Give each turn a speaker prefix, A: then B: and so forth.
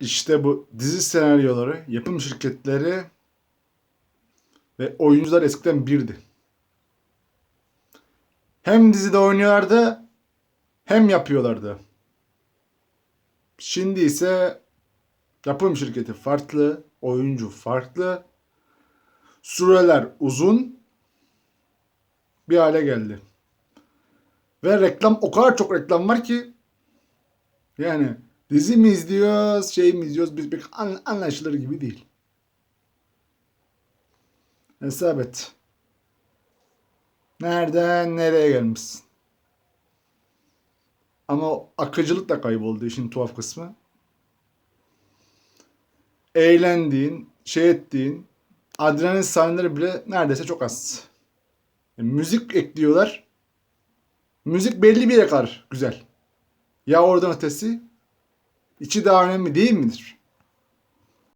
A: İşte bu dizi senaryoları, yapım şirketleri ve oyuncular eskiden birdi. Hem dizide oynuyorlardı hem yapıyorlardı. Şimdi ise yapım şirketi farklı, oyuncu farklı, süreler uzun bir hale geldi. Ve reklam o kadar çok reklam var ki yani dizi mi izliyoruz, şey mi izliyoruz biz pek an- anlaşılır gibi değil. Hesap et. Nereden nereye gelmişsin? Ama akıcılık da kayboldu işin tuhaf kısmı. Eğlendiğin, şey ettiğin, adrenalin sahneleri bile neredeyse çok az. E, müzik ekliyorlar. Müzik belli bir yere kadar güzel. Ya oradan ötesi içi daha önemli değil midir?